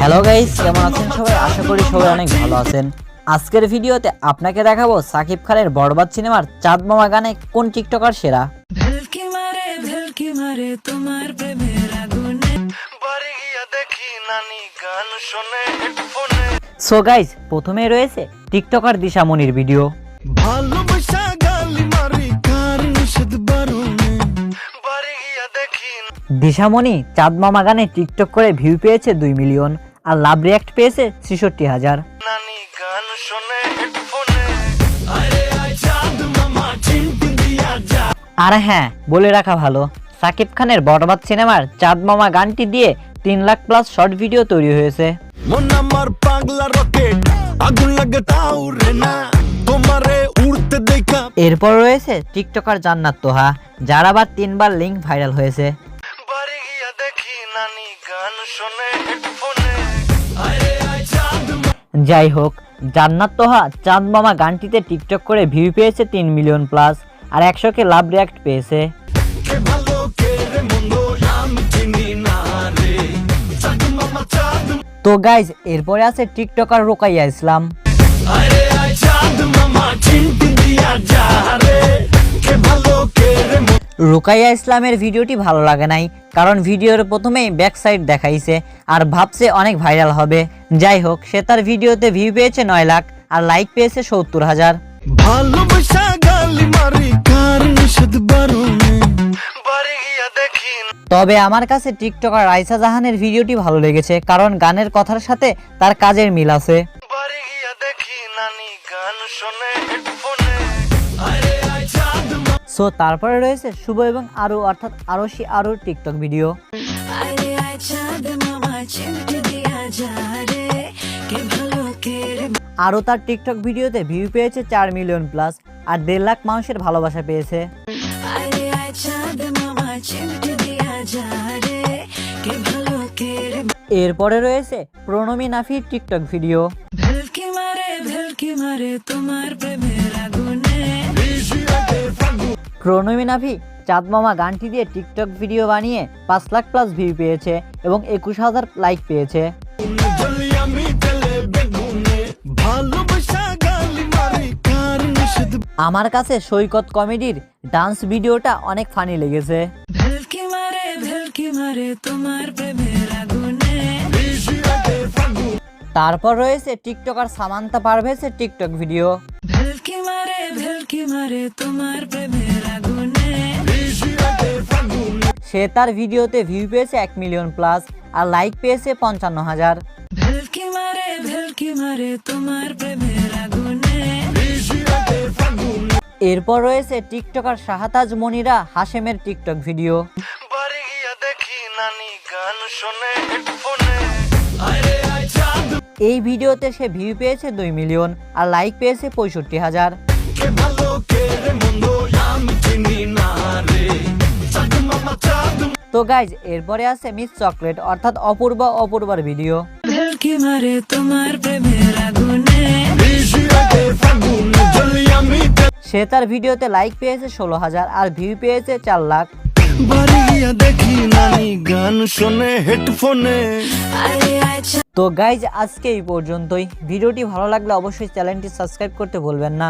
Hello guys কেমন আছেন সবাই? আশা করি সবাই অনেক ভালো আছেন। আজকের ভিডিওতে আপনাকে দেখাবো সাকিব খানের বরবাদ সিনেমার চাঁদ মামা গানে কোন টিকটকার সেরা? ভেলকি মারে ভেলকি মারে তোমার প্রেমের আগুনে। নানি গান শোনে হেডফোনে সো গাইস প্রথমে রয়েছে টিকটকার দিশামণির ভিডিও ভালোবাসা গালি মারি কার নিষেধ বারণে? বাড়ি গিয়া দেখি দিশামণি চাঁদ মামা গানে টিকটক করে ভিউ পেয়েছে দুই মিলিয়ন আর লাভ রিয়াক্ট পেয়েছে ছেষট্টি হাজার। নানি গান শোনে হেডফোনে আরে আয় চাঁদ মামা চিমটি দিয়া যা। আর হ্যাঁ বলে রাখা ভালো সাকিব খানের বরবাদ সিনেমার চাঁদ মামা গানটি দিয়ে তিন লাখ প্লাস শর্ট ভিডিও তৈরি হয়েছে। মন আমার পাগলা রকেট আগুন লাগে তাও রে না। তোমারে উড়তে দেখা। এরপর রয়েছে টিকটকার জান্নাত তোহা যার আবার তিনবার লিঙ্ক ভাইরাল হয়েছে। বাড়ি গিয়া দেখি নানি গান শোনে হেডফোনে আরে আয় চাঁদ যাই হোক জান্নাত তোহা চাঁদ মামা গানটিতে টিকটক করে ভিউ পেয়েছে তিন মিলিয়ন প্লাস আর একশোকে লাভ রিয়াক্ট পেয়েছে। তো গাইজ এরপরে আছে টিকটকার রোকাইয়া ইসলাম। ভালো রোকাইয়া ইসলামের ভিডিওটি ভালো লাগে নাই কারণ ভিডিওর প্রথমেই ব্যাক সাইড দেখাইছে আর ভাবছে অনেক ভাইরাল হবে। যাই হোক সে তার ভিডিওতে ভিউ পেয়েছে নয় লাখ আর লাইক পেয়েছে সত্তর হাজার। ভালোবাসা তবে আমার কাছে টিকটকার রাইসা জাহানের ভিডিওটি ভালো লেগেছে কারণ গানের কথার সাথে তার কাজের মিল আছে। আরে সো তারপরে রয়েছে শুভ এবং আরও অর্থাৎ আরশি আরও টিকটক ভিডিও। আরে আরও তার টিকটক ভিডিওতে ভিউ পেয়েছে চার মিলিয়ন প্লাস আর দেড় লাখ মানুষের ভালোবাসা পেয়েছে। এরপরে রয়েছে প্রণমী নাফির টিকটক ভিডিও। প্রণমী নাফি চাঁদ মামা গানটি দিয়ে টিকটক ভিডিও বানিয়ে পাঁচ লাখ প্লাস ভিউ পেয়েছে এবং একুশ হাজার লাইক পেয়েছে। আমার কাছে সৈকত কমেডির ডান্স ভিডিওটা অনেক ফানি লেগেছে। ভেলকি মারে তোমার প্রেমের আগুনে। তারপর রয়েছে টিকটকার সামান্তা পারভেজের টিকটক ভিডিও। ভেলকি মারে ভেলকি মারে তোমার প্রেমের আগুনে। সে তার ভিডিওতে ভিউ পেয়েছে এক মিলিয়ন প্লাস আর লাইক পেয়েছে পঞ্চান্ন হাজার। ভেলকি মারে ভেলকি মারে তোমার প্রেমের আগুনে। এরপর রয়েছে টিকটকার শাহাতাজ মনিরা হাশেমের টিকটক ভিডিও। দেখি নানি গান শোনে হেডফোনে। আরে আয় চাঁদ। এই ভিডিওতে সে ভিউ পেয়েছে দুই মিলিয়ন আর লাইক পেয়েছে পঁয়ষট্টি হাজার। তো গাইজ এরপরে আছে মিস চকলেট অর্থাৎ অপূর্ব অপূর্বার ভিডিও সে তার ভিডিওতে লাইক পেয়েছে ষোলো হাজার আর ভিউ পেয়েছে চার লাখ। বাড়ি গিয়া দেখি নানি গান শোনে হেডফোনে। তো গাইজ আজকে এই পর্যন্তই। ভিডিওটি ভালো লাগলে অবশ্যই চ্যানেলটি সাবস্ক্রাইব করতে ভুলবেন না।